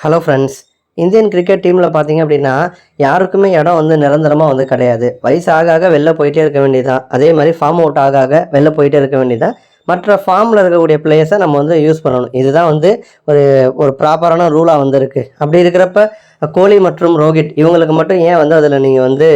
Hello friends Indian cricket டீமில் பார்த்தீங்க அப்படின்னா யாருக்குமே இடம் வந்து நிரந்தரமாக வந்து கிடையாது. வயசு ஆக ஆக வெளில போயிட்டே இருக்க வேண்டியதான் அதே மாதிரி ஃபார்ம் அவுட் ஆக ஆக வெளில போயிட்டே இருக்க வேண்டியதான் மற்ற ஃபார்மில் இருக்கக்கூடிய பிளேயர்ஸை நம்ம வந்து யூஸ் பண்ணணும். இதுதான் வந்து ஒரு ஒரு ப்ராப்பரான ரூலாக வந்திருக்கு. அப்படி இருக்கிறப்ப கோலி மற்றும் ரோஹித் இவங்களுக்கு மட்டும் ஏன் வந்து அதில் நீங்கள் வந்து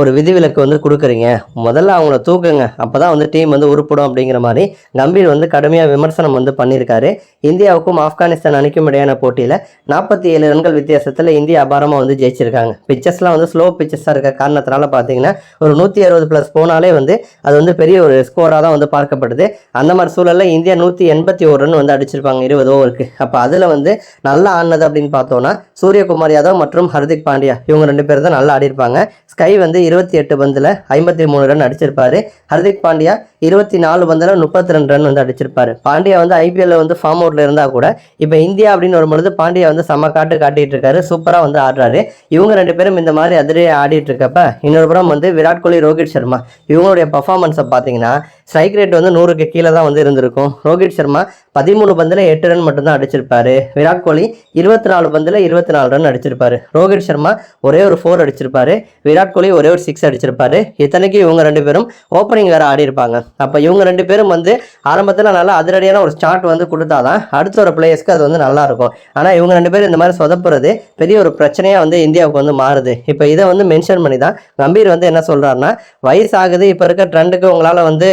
ஒரு விதிவிலக்கு வந்து கொடுக்குறீங்க? முதல்ல அவங்கள தூக்குங்க. அப்போ தான் வந்து டீம் வந்து உருப்படும் அப்படிங்கிற மாதிரி கம்பீர் வந்து கடுமையாக விமர்சனம் வந்து பண்ணியிருக்காரு. இந்தியாவுக்கும் ஆப்கானிஸ்தான் அணிக்கும் இடையான போட்டியில் நாற்பத்தி ஏழு ரன்கள் வித்தியாசத்தில் இந்தியா அபாரமாக வந்து ஜெயிச்சிருக்காங்க. பிச்சர்ஸ்லாம் வந்து ஸ்லோ பிச்சர்ஸாக இருக்க காரணத்தினால பார்த்தீங்கன்னா ஒரு நூற்றி அறுபது ப்ளஸ் போனாலே வந்து அது வந்து பெரிய ஒரு ஸ்கோராக தான் வந்து பார்க்கப்படுது. அந்த மாதிரி சூழலில் இந்தியா நூற்றி எண்பத்தி ஒரு ரன் வந்து அடிச்சிருப்பாங்க இருபது ஓவருக்கு. அப்போ அதில் வந்து நல்லா ஆடினது அப்படின்னு பார்த்தோன்னா சூரியகுமார் யாதவ் மற்றும் ஹர்திக் பாண்டியா. இவங்க ரெண்டு பேர் தான் நல்லா ஆடிருப்பாங்க ஸ்கை வந்து இருபத்தி எட்டு பந்தில் ஐம்பத்தி மூணு ரன் அடிச்சிருப்பாரு. ஹர்திக் பாண்டியா இருபத்தி நாலு பந்தில் முப்பத்தி ரெண்டு ரன் வந்து அடிச்சிருப்பாரு. பாண்டியா வந்து ஐபிஎல்ல வந்து ஃபார்ம் அவுட்ல இருந்தால் கூட இப்போ இந்தியா அப்படின்னு வரும்பொழுது பாண்டியா வந்து செம்ம காட்டு காட்டிட்டு இருக்காரு. சூப்பராக வந்து ஆடுறாரு. இவங்க ரெண்டு பேரும் இந்த மாதிரி அதிரே ஆடிட்டு இருக்கப்ப இன்னொரு புறம் வந்து விராட் கோலி ரோஹித் சர்மா இவங்களுடைய பர்ஃபார்மன்ஸை பார்த்தீங்கன்னா ஸ்ட்ரைக் ரேட் வந்து நூறுக்கு கீழே தான் வந்து இருந்திருக்கும். ரோஹித் சர்மா பதிமூணு பந்தில் எட்டு ரன் மட்டும்தான் அடிச்சிருப்பாரு. விராட் கோலி இருபத்தி நாலு பந்தில் இருபத்தி நாலு ரன் அடிச்சிருப்பாரு. ரோஹித் சர்மா ஒரே ஒரு ஃபோர் அடிச்சிருப்பாரு. விராட் கோலி ஒரே ஒரு சிக்ஸ் அடிச்சிருப்பாரு. இத்தனைக்கு இவங்க ரெண்டு பேரும் ஓப்பனிங் வேற ஆடி இருப்பாங்க. அப்போ இவங்க ரெண்டு பேரும் வந்து ஆரம்பத்தில் நல்லா அதிரடியான ஒரு ஸ்டார்ட் வந்து கொடுத்தாதான் அடுத்த ஒரு பிளேயர்ஸ்க்கு அது வந்து நல்லா இருக்கும். ஆனால் இவங்க ரெண்டு பேரும் இந்த மாதிரி சொதப்புறது பெரிய ஒரு பிரச்சனையாக வந்து இந்தியாவுக்கு வந்து மாறுது. இப்போ இதை வந்து மென்ஷன் பண்ணி தான் கம்பீர் வந்து என்ன சொல்கிறாருன்னா வயசு ஆகுது இப்போ இருக்க ட்ரெண்டுக்கு உங்களால் வந்து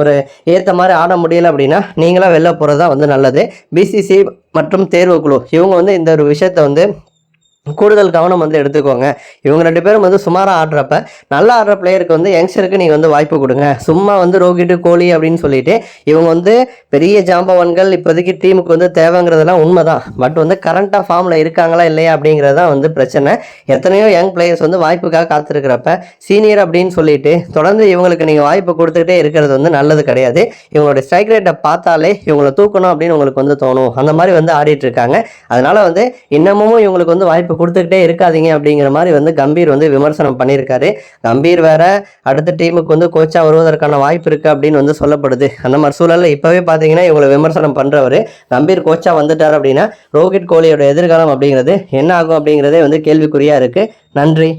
ஒரு ஏற்ற மாதிரி ஆட முடியல அப்படின்னா நீங்களாம் வெளில போகிறது தான் வந்து நல்லது. பிசிசி மற்றும் தேர்வுக்குழு. இவங்க வந்து இந்த ஒரு விஷயத்தை வந்து கூடுதல் கவனம் வந்து எடுத்துக்கோங்க. இவங்க ரெண்டு பேரும் வந்து சுமாராக ஆடுறப்ப நல்லா ஆடுற பிளேயருக்கு வந்து யங்ஸ்டருக்கு நீங்கள் வந்து வாய்ப்பு கொடுங்க. சும்மா வந்து ரோகிட்டு கோலி அப்படின்னு சொல்லிட்டு இவங்க வந்து பெரிய ஜாம்பவான்கள் இப்போதைக்கு டீமுக்கு வந்து தேவைங்கிறதெல்லாம் உண்மைதான். பட் வந்து கரண்ட்டாக ஃபார்மில் இருக்காங்களா இல்லையா அப்படிங்கிறது தான் வந்து பிரச்சனை. எத்தனையோ யங் பிளேயர்ஸ் வந்து வாய்ப்புக்காக காத்திருக்கிறப்ப சீனியர் அப்படின்னு சொல்லிட்டு தொடர்ந்து இவங்களுக்கு நீங்கள் வாய்ப்பு கொடுத்துக்கிட்டே இருக்கிறது வந்து நல்லது கிடையாது. இவங்களுடைய ஸ்ட்ரைக் ரேட்டை பார்த்தாலே இவங்களை தூக்கணும் அப்படின்னு உங்களுக்கு வந்து தோணும். அந்த மாதிரி வந்து ஆடிட்டு இருக்காங்க. அதனால வந்து இன்னமும் இவங்களுக்கு வந்து வாய்ப்பு வாய்ப்பு கொடுத்துக்கிட்டே இருக்காதீங்க அப்படிங்கிற மாதிரி வந்து கம்பீர் வந்து விமர்சனம் பண்ணியிருக்காரு. கம்பீர் வேற அடுத்த டீமுக்கு வந்து கோச்சா வருவதற்கான வாய்ப்பு இருக்கு அப்படின்னு வந்து சொல்லப்படுது. அந்த மாதிரி சூழலில் இப்போவே பார்த்தீங்கன்னா இவங்களை விமர்சனம் பண்ணுறவர் கம்பீர் கோச்சா வந்துட்டார் அப்படின்னா ரோஹித் கோலியோட எதிர்காலம் அப்படிங்கிறது என்ன ஆகும் அப்படிங்கிறதே வந்து கேள்விக்குறியாக இருக்குது நன்றி.